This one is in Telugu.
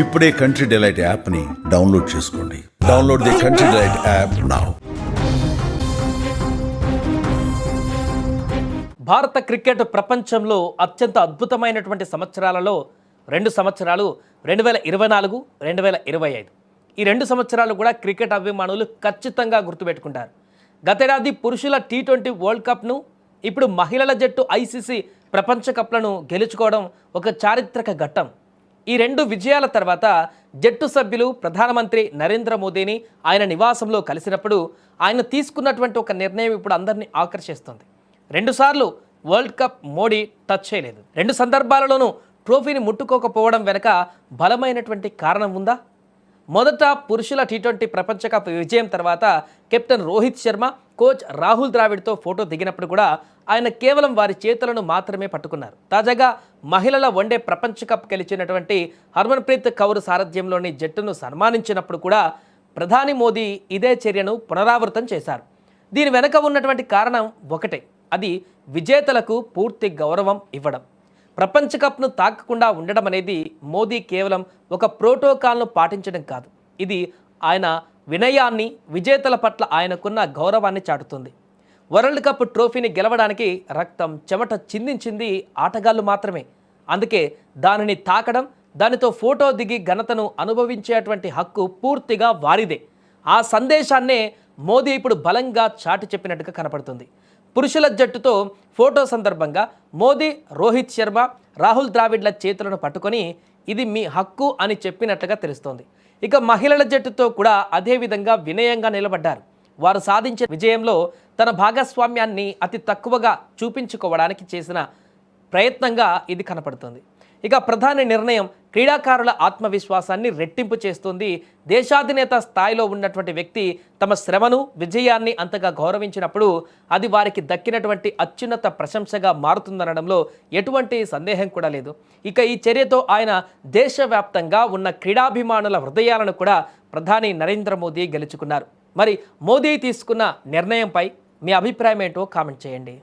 ఇప్పుడే కంట్రీ డిలైట్ యాప్ని డౌన్లోడ్ చేసుకోండి. Download the country delight app now భారత క్రికెట్ ప్రపంచంలో అత్యంత అద్భుతమైనటువంటి సంవత్సరాలలో రెండు సంవత్సరాలు రెండు వేల ఇరవై నాలుగు రెండు వేల ఇరవై ఐదు. ఈ రెండు సంవత్సరాలు కూడా క్రికెట్ అభిమానులు ఖచ్చితంగా గుర్తుపెట్టుకుంటారు. గతేడాది పురుషుల టీ ట్వంటీ వరల్డ్ కప్ను ఇప్పుడు మహిళల జట్టు ఐసీసీ ప్రపంచ కప్లను గెలుచుకోవడం ఒక చారిత్రక ఘట్టం. ఈ రెండు విజయాల తర్వాత జట్టు సభ్యులు ప్రధానమంత్రి నరేంద్ర మోదీని ఆయన నివాసంలో కలిసినప్పుడు ఆయన తీసుకున్నటువంటి ఒక నిర్ణయం ఇప్పుడు అందరినీ ఆకర్షిస్తుంది. రెండుసార్లు వరల్డ్ కప్ మోడీ టచ్ చేయలేదు. రెండు సందర్భాలలోనూ ట్రోఫీని ముట్టుకోకపోవడం వెనుక బలమైనటువంటి కారణం ఉందా? మొదట పురుషుల టీ ట్వంటీ ప్రపంచ కప్ విజయం తర్వాత కెప్టెన్ రోహిత్ శర్మ కోచ్ రాహుల్ ద్రావిడ్తో ఫోటో దిగినప్పుడు కూడా ఆయన కేవలం వారి చేతులను మాత్రమే పట్టుకున్నారు. తాజాగా మహిళల వన్డే ప్రపంచ కప్ గెలిచినటువంటి హర్మన్ప్రీత్ కౌర్ సారథ్యంలోని జట్టును సన్మానించినప్పుడు కూడా ప్రధాని మోదీ ఇదే చర్యను పునరావృతం చేశారు. దీని వెనక ఉన్నటువంటి కారణం ఒకటే అది విజేతలకు పూర్తి గౌరవం ఇవ్వడం. ప్రపంచ కప్ను తాకకుండా ఉండడం అనేది మోదీ కేవలం ఒక ప్రోటోకాల్ను పాటించడం కాదు. ఇది ఆయన వినయాన్ని విజేతల పట్ల ఆయనకున్న గౌరవాన్ని చాటుతుంది. వరల్డ్ కప్ ట్రోఫీని గెలవడానికి రక్తం చెమట చిందించింది ఆటగాళ్ళు మాత్రమే. అందుకే దానిని తాకడం దానితో ఫోటో దిగి ఘనతను అనుభవించేటువంటి హక్కు పూర్తిగా వారిదే. ఆ సందేశాన్నే మోదీ ఇప్పుడు బలంగా చాటి చెప్పినట్టుగా కనపడుతుంది. పురుషుల జట్టుతో ఫోటో సందర్భంగా మోదీ రోహిత్ శర్మ రాహుల్ ద్రావిడ్ల చేతులను పట్టుకొని ఇది మీ హక్కు అని చెప్పినట్లుగా తెలుస్తోంది. ఇక మహిళల జట్టుతో కూడా అదేవిధంగా వినయంగా నిలబడ్డారు. వారు సాధించే విజయంలో తన భాగస్వామ్యాన్ని అతి తక్కువగా చూపించుకోవడానికి చేసిన ప్రయత్నంగా ఇది కనపడుతుంది. ఇక ప్రధాని నిర్ణయం క్రీడాకారుల ఆత్మవిశ్వాసాన్ని రెట్టింపు చేస్తుంది. దేశాధినేత స్థాయిలో ఉన్నటువంటి వ్యక్తి తమ శ్రమను విజయాన్ని అంతగా గౌరవించినప్పుడు అది వారికి దక్కినటువంటి అత్యున్నత ప్రశంసగా మారుతుందనడంలో ఎటువంటి సందేహం కూడా లేదు. ఇక ఈ చర్యతో ఆయన దేశవ్యాప్తంగా ఉన్న క్రీడాభిమానుల హృదయాలను కూడా ప్రధాని నరేంద్ర మోదీ గెలుచుకున్నారు. మరి మోదీ తీసుకున్న నిర్ణయంపై మీ అభిప్రాయం ఏంటో కామెంట్ చేయండి.